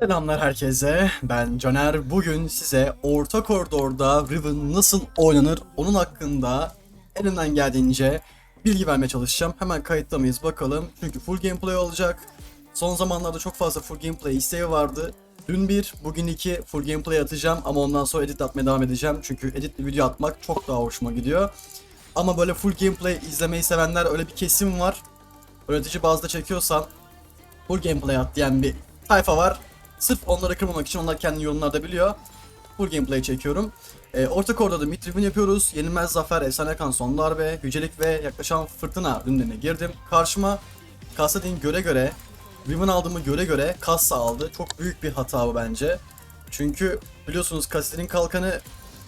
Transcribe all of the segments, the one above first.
Selamlar herkese. Ben Caner. Bugün size orta koridorda Riven nasıl oynanır onun hakkında elimden geldiğince bilgi vermeye çalışacağım. Hemen kayıtta mıyız bakalım. Çünkü full gameplay olacak. Son zamanlarda çok fazla full gameplay isteği vardı. Dün bir, bugün iki full gameplay atacağım ama ondan sonra edit atmaya devam edeceğim. Çünkü editli video atmak çok daha hoşuma gidiyor. Ama böyle full gameplay izlemeyi sevenler öyle bir kesim var. Öğretici bazda çekiyorsan full gameplay at diyen bir tayfa var. Sırf onları kırmamak için onlar kendi yorumlarda biliyor. Full gameplay çekiyorum. Ee, orta koridorda mid ribbon yapıyoruz. Yenilmez zafer, efsane kan son darbe, yücelik ve yaklaşan fırtına ürünlerine girdim. Karşıma Kassadin göre göre, ribbon aldığımı göre göre Kassa aldı. Çok büyük bir hata bu bence. Çünkü biliyorsunuz Kassadin'in kalkanı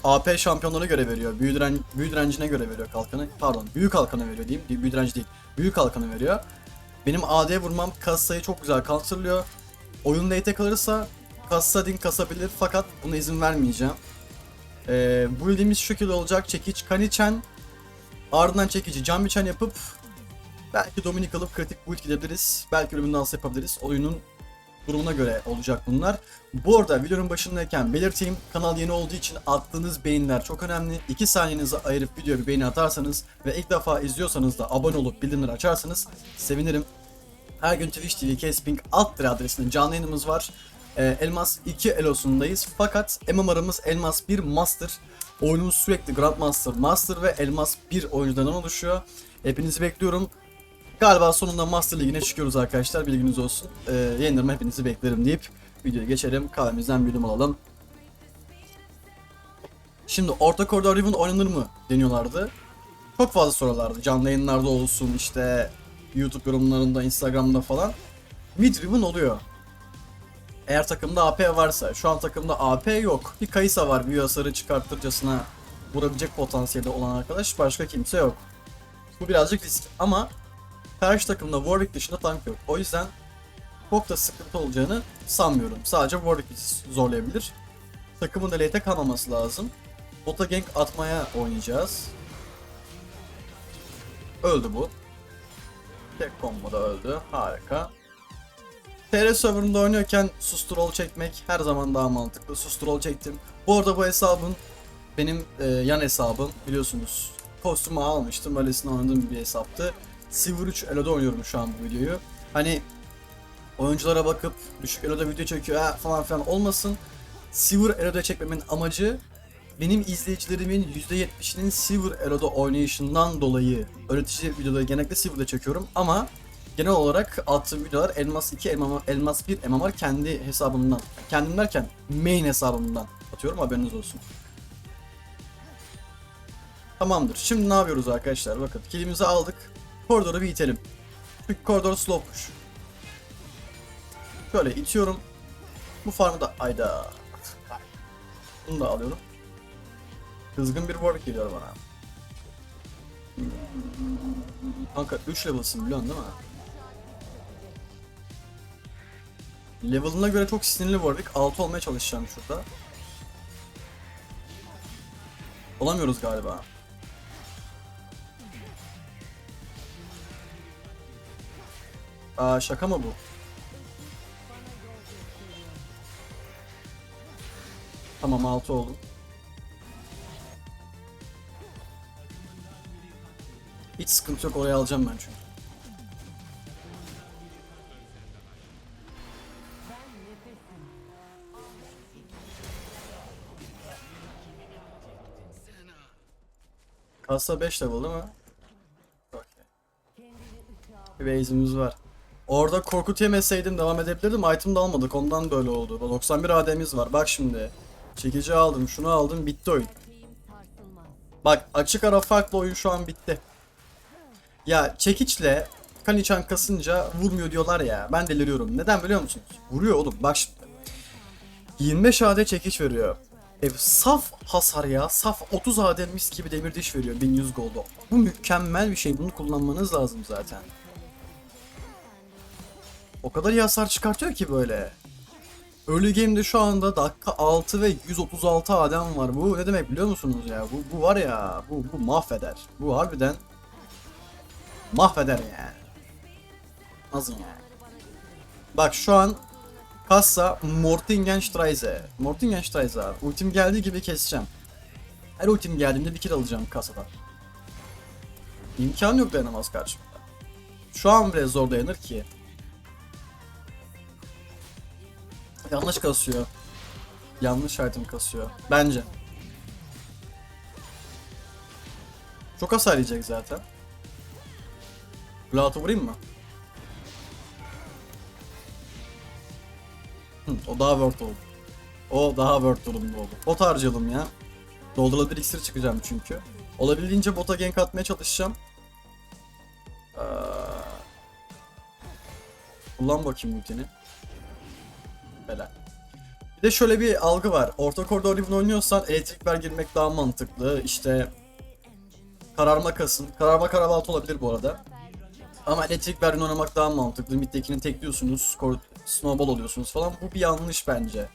AP şampiyonlara göre veriyor. Büyü, diren, büyü direncine göre veriyor kalkanı. Pardon, büyük kalkanı veriyor diyeyim. Büyü direnci değil. Büyük kalkanı veriyor. Benim AD vurmam Kassa'yı çok güzel counterlıyor. Oyun late'e kalırsa Kassadin kasabilir fakat buna izin vermeyeceğim. Ee, bu bildiğimiz şu şekilde olacak. Çekiç Kanichen ardından çekici Can yapıp belki Dominic alıp kritik build gidebiliriz. Belki ölümün dansı yapabiliriz. Oyunun durumuna göre olacak bunlar. Bu arada videonun başındayken belirteyim kanal yeni olduğu için attığınız beğeniler çok önemli. 2 saniyenizi ayırıp videoya bir beğeni atarsanız ve ilk defa izliyorsanız da abone olup bildirimleri açarsanız sevinirim. Her gün Twitch TV Casping alt adresinde canlı yayınımız var. Ee, Elmas 2 Elos'undayız. Fakat MMR'ımız Elmas 1 Master. Oyunumuz sürekli Grandmaster, Master ve Elmas 1 oyuncularından oluşuyor. Hepinizi bekliyorum. Galiba sonunda Master Ligi'ne çıkıyoruz arkadaşlar. Bilginiz olsun. Ee, yayınlarıma hepinizi beklerim deyip videoya geçelim. Kahvemizden bir yudum alalım. Şimdi orta koridor Riven oynanır mı deniyorlardı. Çok fazla sorulardı. Canlı yayınlarda olsun işte YouTube yorumlarında, Instagram'da falan. Mid oluyor. Eğer takımda AP varsa, şu an takımda AP yok. Bir Kaysa var büyü hasarı çıkartırcasına vurabilecek potansiyeli olan arkadaş. Başka kimse yok. Bu birazcık risk ama karşı takımda Warwick dışında tank yok. O yüzden çok da sıkıntı olacağını sanmıyorum. Sadece Warwick zorlayabilir. Takımın da late'e kalmaması lazım. Bota gank atmaya oynayacağız. Öldü bu. Tek combo'da öldü. Harika. TR serverında oynuyorken susturol çekmek her zaman daha mantıklı. Susturol çektim. Bu arada bu hesabın benim e, yan hesabım biliyorsunuz. Kostümü almıştım. Öylesine oynadığım bir hesaptı. Silver 3 Elo'da oynuyorum şu an bu videoyu. Hani oyunculara bakıp düşük Elo'da video çekiyor ha, falan filan olmasın. Silver Elo'da çekmemin amacı benim izleyicilerimin %70'inin Silver Elo'da oynayışından dolayı öğretici videoları genellikle Silver'da çekiyorum ama genel olarak attığım videolar Elmas 2, Elmas, Elmas 1, MMR kendi hesabımdan, kendim derken main hesabımdan atıyorum haberiniz olsun. Tamamdır. Şimdi ne yapıyoruz arkadaşlar? Bakın kilimizi aldık. Koridoru bir itelim. Çünkü koridor slow push. Şöyle itiyorum. Bu farmı da ayda. Bunu da alıyorum. Kızgın bir warwick geliyor bana. Kanka 3 level'sın biliyorsun değil mi? Level'ına göre çok sinirli warwick. 6 olmaya çalışacağım şurada. Olamıyoruz galiba. Aa şaka mı bu? Tamam 6 oldu. Hiç sıkıntı yok oraya alacağım ben çünkü. Kasa 5 level değil mi? Bir base'imiz var. Orada korkut yemeseydim devam edebilirdim. Item almadık ondan böyle oldu. 91 AD'miz var. Bak şimdi. Çekici aldım, şunu aldım, bitti oyun. Bak açık ara farklı oyun şu an bitti. Ya çekiçle Kanichan kasınca vurmuyor diyorlar ya. Ben deliriyorum. Neden biliyor musunuz? Vuruyor oğlum. Bak şimdi. 25 AD çekiç veriyor. E, saf hasar ya. Saf 30 AD mis gibi demir diş veriyor 1100 gold'u. Bu mükemmel bir şey. Bunu kullanmanız lazım zaten. O kadar iyi hasar çıkartıyor ki böyle. Early game'de şu anda dakika 6 ve 136 adam var. Bu ne demek biliyor musunuz ya? Bu, bu var ya, bu, bu mahveder. Bu harbiden mahveder yani. Nasıl yani? Bak şu an Kassa Mortingenstreise. Mortingenstreise abi. Ultim geldiği gibi keseceğim. Her ultim geldiğinde bir kill alacağım kasadan. İmkanı yok dayanamaz karşımda. Şu an bile zor dayanır ki. Yanlış kasıyor. Yanlış item kasıyor. Bence. Çok hasar yiyecek zaten. Blood'u vurayım mı? O daha worth oldu. O daha worth durumda oldu. Bot harcayalım ya. Doldurulabilir iksir çıkacağım çünkü. Olabildiğince bota gank atmaya çalışacağım. Ee, Kullan bakayım ultini. Helal. Bir de şöyle bir algı var. Orta koridor Riven oynuyorsan elektrik ver girmek daha mantıklı. İşte kararma kasın. Kararma karabaltı olabilir bu arada. Ama elektrik verin oynamak daha mantıklı. Mid'dekini tekliyorsunuz, kor- snowball oluyorsunuz falan. Bu bir yanlış bence.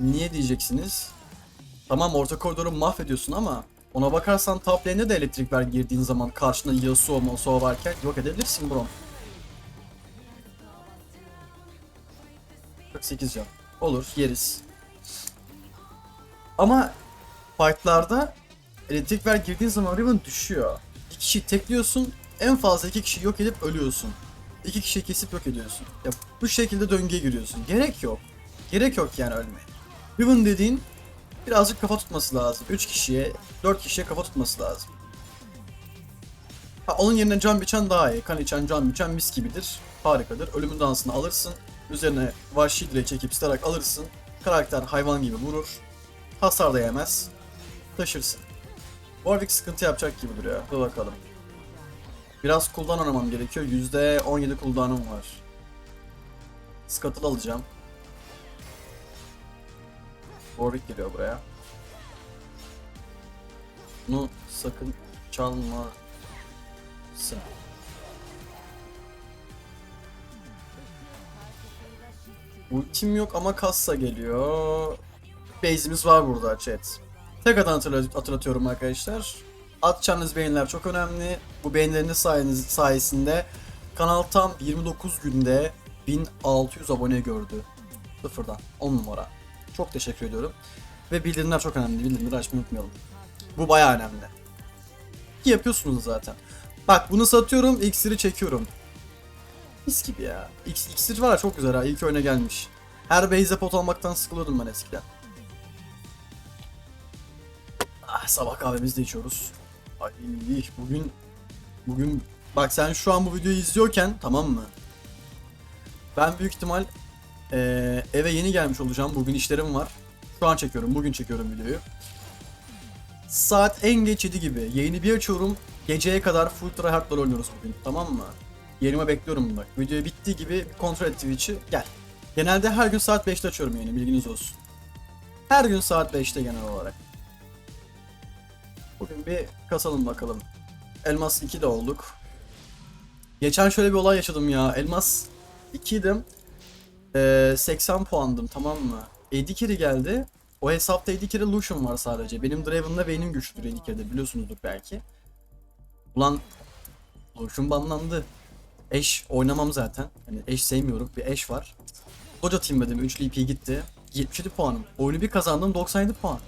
Niye diyeceksiniz? Tamam orta koridoru mahvediyorsun ama ona bakarsan top lane'de de elektrik ver girdiğin zaman karşında Yasuo, Masuo varken yok edebilirsin bro. 48 can. Olur, yeriz. Ama fightlarda elektrik ver girdiğin zaman Riven düşüyor. Bir kişiyi tekliyorsun, en fazla iki kişi yok edip ölüyorsun. İki kişiyi kesip yok ediyorsun. Ya bu şekilde döngüye giriyorsun. Gerek yok. Gerek yok yani ölmeye. Riven dediğin birazcık kafa tutması lazım. 3 kişiye, 4 kişiye kafa tutması lazım. Ha, onun yerine can biçen daha iyi. Kan içen, can biçen mis gibidir. Harikadır. Ölümün dansını alırsın. Üzerine vahşi dile çekip starak alırsın. Karakter hayvan gibi vurur. Hasar da yemez. Taşırsın. Warwick sıkıntı yapacak gibi duruyor. Dur bakalım. Biraz cooldown aramam gerekiyor. %17 cooldown'um var. Scuttle alacağım. Warwick geliyor buraya. Bunu sakın çalmasın. Ultim yok ama kassa geliyor. Base'imiz var burada chat. Tekrardan hatırla- hatırlatıyorum arkadaşlar. Atacağınız beğeniler çok önemli. Bu beğenileriniz sayeniz, sayesinde kanal tam 29 günde 1600 abone gördü. Sıfırdan 10 numara. Çok teşekkür ediyorum. Ve bildirimler çok önemli. Bildirimleri açmayı unutmayalım. Bu bayağı önemli. Yapıyorsunuz zaten. Bak bunu satıyorum, iksiri çekiyorum. Mis gibi ya. İks, iksir var ya çok güzel ha. İlk oyuna gelmiş. Her base'e pot almaktan sıkılıyordum ben eskiden. Ah, sabah kahvemizi de içiyoruz. Ay bugün bugün bak sen şu an bu videoyu izliyorken tamam mı? Ben büyük ihtimal eee, eve yeni gelmiş olacağım. Bugün işlerim var. Şu an çekiyorum. Bugün çekiyorum videoyu. Saat en geç 7 gibi. Yayını bir açıyorum. Geceye kadar full tryhard'lar oynuyoruz bugün. Tamam mı? Yerime bekliyorum bak. Video bittiği gibi kontrol et Twitch'i. Gel. Genelde her gün saat 5'te açıyorum yayını. Bilginiz olsun. Her gün saat 5'te genel olarak. Bugün bir kasalım bakalım. Elmas 2 de olduk. Geçen şöyle bir olay yaşadım ya. Elmas 2'ydim. Ee, 80 puandım tamam mı? 7 kere geldi. O hesapta 7 kere Lucian var sadece. Benim Draven'la Vayne'im güçlüdür 7 kere biliyorsunuzdur belki. Ulan Lucian banlandı. Eş oynamam zaten. Hani eş sevmiyorum. Bir eş var. Dojo teamledim. 3 LP gitti. 77 puanım. Oyunu bir kazandım 97 puan.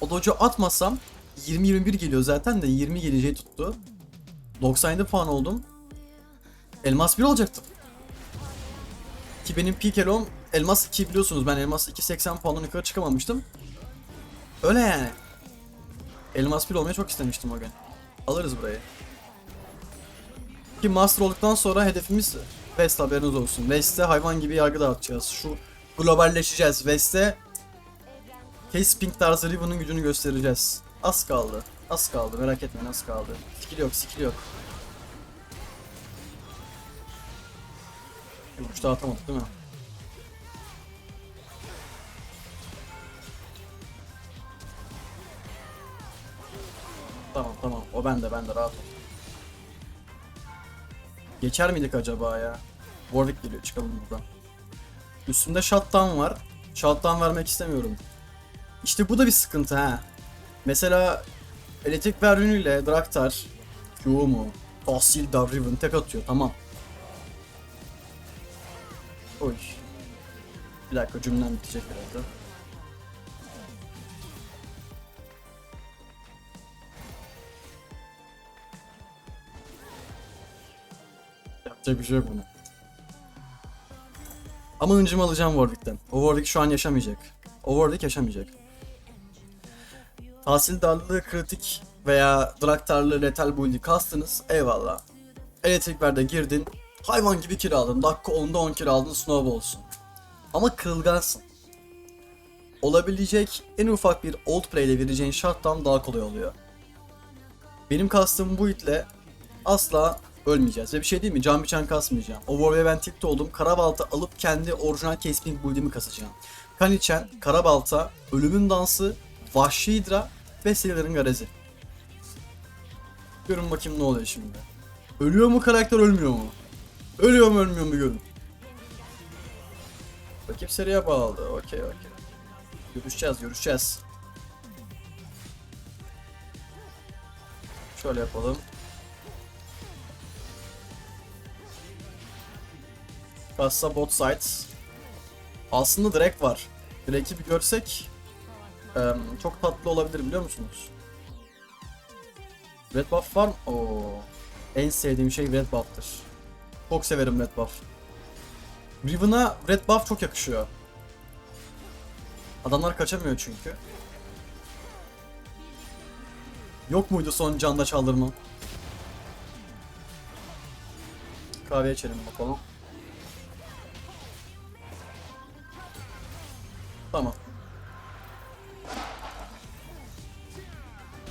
O dojo atmasam 20-21 geliyor zaten de 20 geleceği tuttu. 97 puan oldum. Elmas 1 olacaktım. Ki benim peak elom Elmas 2 biliyorsunuz ben Elmas 2 80 puandan yukarı çıkamamıştım. Öyle yani. Elmas 1 olmayı çok istemiştim o gün. Alırız burayı. Ki Master olduktan sonra hedefimiz West haberiniz olsun. West'te hayvan gibi yargı dağıtacağız. Şu globalleşeceğiz. West'te Case Pink tarzı Riven'ın gücünü göstereceğiz. Az kaldı. Az kaldı. Merak etmeyin az kaldı. Skill yok, skill yok. Vuruş da atamadık değil mi? Tamam tamam. O bende bende rahat ol. Geçer miydik acaba ya? Warwick geliyor çıkalım buradan. Üstümde shutdown var. Shutdown vermek istemiyorum. İşte bu da bir sıkıntı ha. Mesela elektrik ver ürünüyle Draktar, Q mu, Fossil da Riven tek atıyor tamam. Oy. Bir dakika cümlem bitecek herhalde. Yapacak bir şey yok. Ama hıncımı alacağım Warwick'ten. O Warwick şu an yaşamayacak. O Warwick yaşamayacak. Tahsildarlığı kritik veya draktarlı letal build'i kastınız eyvallah. Elektriklerde girdin, hayvan gibi kiraladın, dakika 10'da 10 kiraladın snowball'sun. Ama kırılgansın. Olabilecek en ufak bir old play ile vereceğin shutdown daha kolay oluyor. Benim kastım bu itle asla ölmeyeceğiz. Ve bir şey değil mi? Can biçen kasmayacağım. O Warrior'a ben tipte oldum. Karabalta alıp kendi orijinal Casping build'imi kasacağım. Kan içen, Karabalta, Ölümün Dansı, Vahşi Hidra ve Silver'ın Garezi. Görün bakayım ne oluyor şimdi. Ölüyor mu karakter ölmüyor mu? Ölüyor mu ölmüyor mu görün. Rakip seriye bağladı. Okey okey. Görüşeceğiz görüşeceğiz. Şöyle yapalım. Kassa bot sides. Aslında direkt var. Drake'i bir görsek çok tatlı olabilir biliyor musunuz? Red buff var mı? Oo. En sevdiğim şey red buff'tır. Çok severim red buff. Riven'a red buff çok yakışıyor. Adamlar kaçamıyor çünkü. Yok muydu son canda çaldırma? Kahve içelim bakalım. Tamam.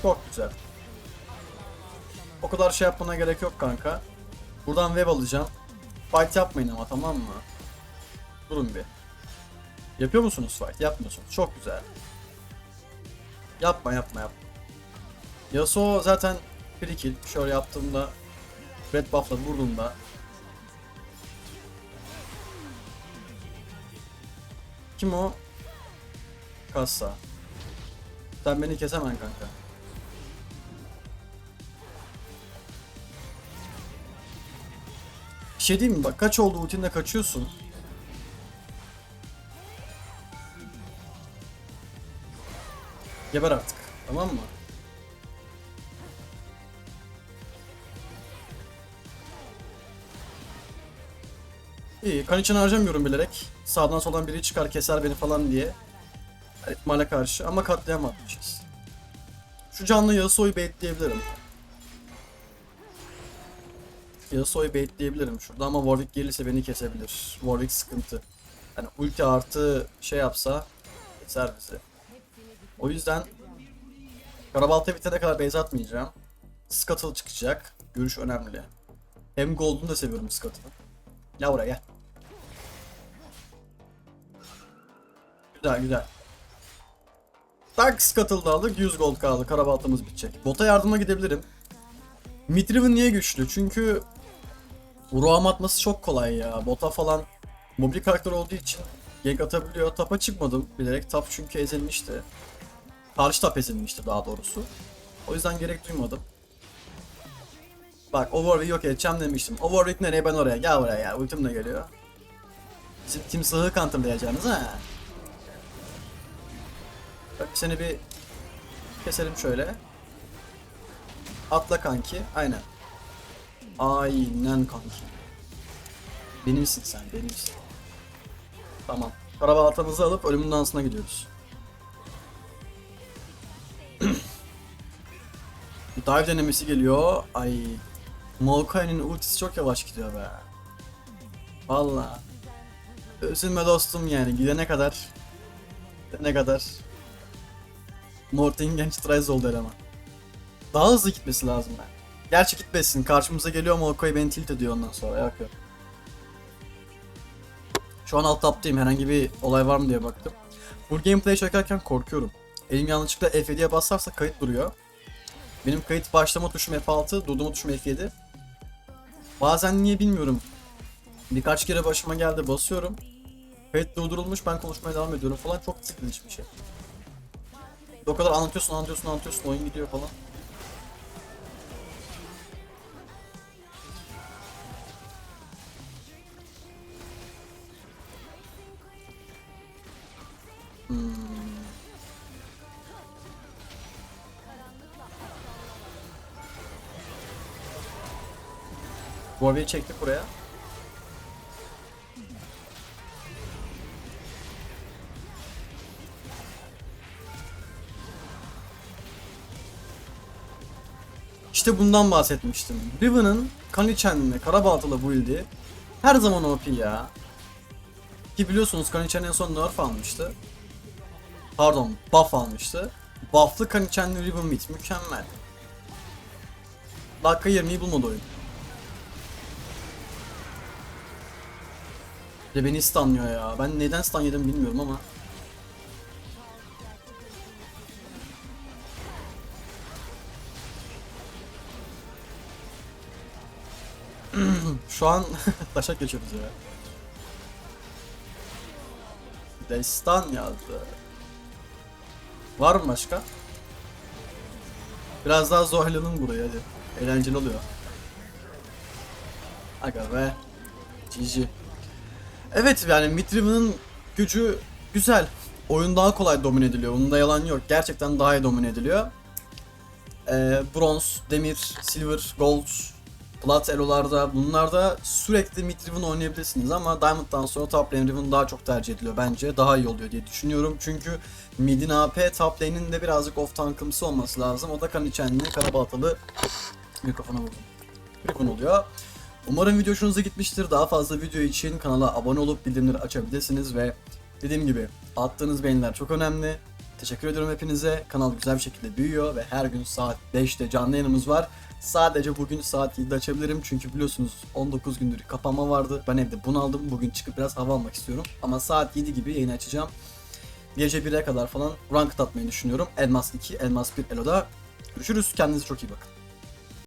Çok güzel. O kadar şey yapmana gerek yok kanka. Buradan web alacağım. Fight yapmayın ama tamam mı? Durun bir. Yapıyor musunuz fight? Yapmıyorsunuz. Çok güzel. Yapma yapma yapma. Yasuo zaten free kill. Şöyle yaptığımda Red buff'la vurduğumda Kim o? Kassa. Sen beni kesemen kanka. Bir şey diyeyim mi? Bak kaç oldu ultinde kaçıyorsun. Geber artık. Tamam mı? İyi. Kan için harcamıyorum bilerek. Sağdan soldan biri çıkar keser beni falan diye. Her karşı ama katliam. Şu canlı Yasuo'yu baitleyebilirim. Yasuo'yu baitleyebilirim şurada ama Warwick gelirse beni kesebilir. Warwick sıkıntı. Yani ulti artı şey yapsa keser bizi. O yüzden Karabalta bitene kadar base atmayacağım. Scuttle çıkacak. Görüş önemli. Hem Gold'unu da seviyorum Scuttle'ı. Gel buraya gel. Güzel güzel. Tak Scuttle'da aldık 100 gold kaldı. Karabaltamız bitecek. Bota yardıma gidebilirim. Midriven niye güçlü? Çünkü Roam atması çok kolay ya. Bota falan mobil karakter olduğu için gank atabiliyor. Tapa çıkmadım bilerek. Tap çünkü ezilmişti. Karşı tap ezilmişti daha doğrusu. O yüzden gerek duymadım. Bak Overwick yok edeceğim demiştim. Overwick nereye ben oraya. Gel buraya ya. Ultim de geliyor. Bizim timsahı counterlayacağınız ha. Bak seni bir keselim şöyle. Atla kanki. Aynen. Aynen kanki. Benimsin sen, benimsin. Tamam. Karabaltamızı alıp ölümün dansına gidiyoruz. Dive denemesi geliyor. Ay. Maokai'nin ultisi çok yavaş gidiyor be. Valla. Üzülme dostum yani gidene kadar. Gidene kadar. Mortingen Strize oldu eleman. Daha hızlı gitmesi lazım ben. Gerçi gitmesin. Karşımıza geliyor Maokai beni tilt ediyor ondan sonra. Yok. Şu an alt taptayım. Herhangi bir olay var mı diye baktım. Full gameplay çekerken korkuyorum. Elim yanlışlıkla F7'ye basarsa kayıt duruyor. Benim kayıt başlama tuşum F6, durdurma tuşum F7. Bazen niye bilmiyorum. Birkaç kere başıma geldi basıyorum. Kayıt durdurulmuş ben konuşmaya devam ediyorum falan çok sıkıcı bir şey. O kadar anlatıyorsun anlatıyorsun anlatıyorsun oyun gidiyor falan. Hmm. Warwick'i çektik buraya. İşte bundan bahsetmiştim. Riven'ın Kanichen'le Karabaltalı build'i her zaman OP ya. Ki biliyorsunuz Kanichen en son nerf almıştı. Pardon buff almıştı. Buff'lı Kanichen'li Riven mid mükemmel. Dakika 20'yi bulmadı oyun. De beni stunlıyor ya. Ben neden stun yedim bilmiyorum ama. Şu an taşak geçiyoruz ya. Destan yazdı. Var mı başka? Biraz daha zorlayalım burayı hadi. Eğlenceli oluyor. Aga be. GG. Evet yani Mitrivan'ın gücü güzel. Oyun daha kolay domine ediliyor. Bunda yalan yok. Gerçekten daha iyi domine ediliyor. Ee, bronz, demir, silver, gold, plat elolarda bunlarda sürekli mid Riven oynayabilirsiniz ama Diamond'dan sonra top lane Riven daha çok tercih ediliyor bence. Daha iyi oluyor diye düşünüyorum. Çünkü mid'in AP top lane'in de birazcık off tankımsı olması lazım. O da kan içenli karabaltalı mikrofona vurdum. Riven oluyor. Umarım video hoşunuza gitmiştir. Daha fazla video için kanala abone olup bildirimleri açabilirsiniz ve dediğim gibi attığınız beğeniler çok önemli. Teşekkür ediyorum hepinize. Kanal güzel bir şekilde büyüyor ve her gün saat 5'te canlı yayınımız var. Sadece bugün saat 7'de açabilirim çünkü biliyorsunuz 19 gündür kapanma vardı. Ben evde bunaldım. Bugün çıkıp biraz hava almak istiyorum. Ama saat 7 gibi yayın açacağım. Gece 1'e kadar falan ranked atmayı düşünüyorum. Elmas 2, Elmas 1 Elo'da. Görüşürüz. Kendinize çok iyi bakın.